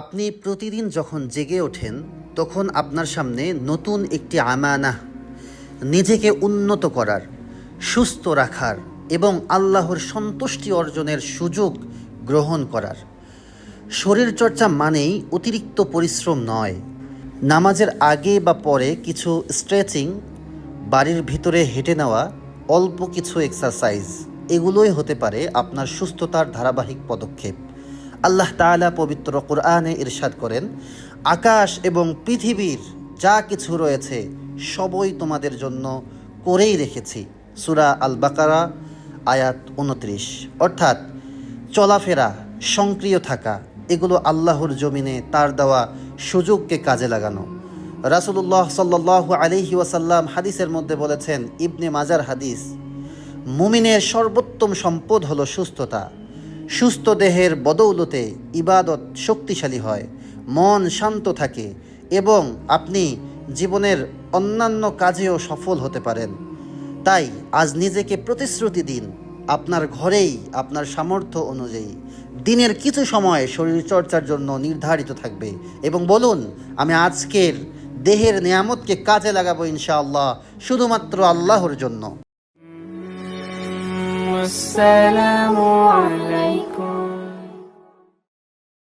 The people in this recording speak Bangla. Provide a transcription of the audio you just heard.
আপনি প্রতিদিন যখন জেগে ওঠেন, তখন আপনার সামনে নতুন একটি আমানা নিজেকে উন্নত করার, সুস্থ রাখার এবং আল্লাহর সন্তুষ্টি অর্জনের সুযোগ গ্রহণ করার। শরীরচর্চা মানেই অতিরিক্ত পরিশ্রম নয়। নামাজের আগে বা পরে কিছু স্ট্রেচিং, বাড়ির ভিতরে হেঁটে নেওয়া, অল্প কিছু এক্সারসাইজ, এগুলোই হতে পারে আপনার সুস্থতার ধারাবাহিক পদক্ষেপ। আল্লাহ তাআলা পবিত্র কোরআনে ইরশাদ করেন, আকাশ এবং পৃথিবীর যা কিছু রয়েছে সবই তোমাদের জন্য করেই রেখেছি। সুরা আল বাকারা আয়াত উনত্রিশ। অর্থাৎ চলাফেরা, সক্রিয় থাকা, এগুলো আল্লাহর জমিনে তার দেওয়া সুযোগকে কাজে লাগানো। রাসুলুল্লাহ সাল্লাহ আলিহি ওয়াসাল্লাম হাদিসের মধ্যে বলেছেন, ইবনে মাজার হাদিস, মুমিনের সর্বোত্তম সম্পদ হলো সুস্থতা। সুস্থ দেহের বদৌলতে ইবাদত শক্তিশালী হয় মন শান্ত থাকে এবং আপনি জীবনের অন্যান্য কাজেও সফল হতে পারেন তাই আজ নিজেকে প্রতিশ্রুতি দিন আপনার ঘরেই আপনার সামর্থ্য অনুযায়ী দিনের কিছু সময় শরীরচর্চার জন্য নির্ধারিত থাকবে এবং বলুন আমি আজকের দেহের নিয়ামতকে কাজে লাগাবো ইনশাআল্লাহ শুধুমাত্র আল্লাহর জন্য والسلام عليكم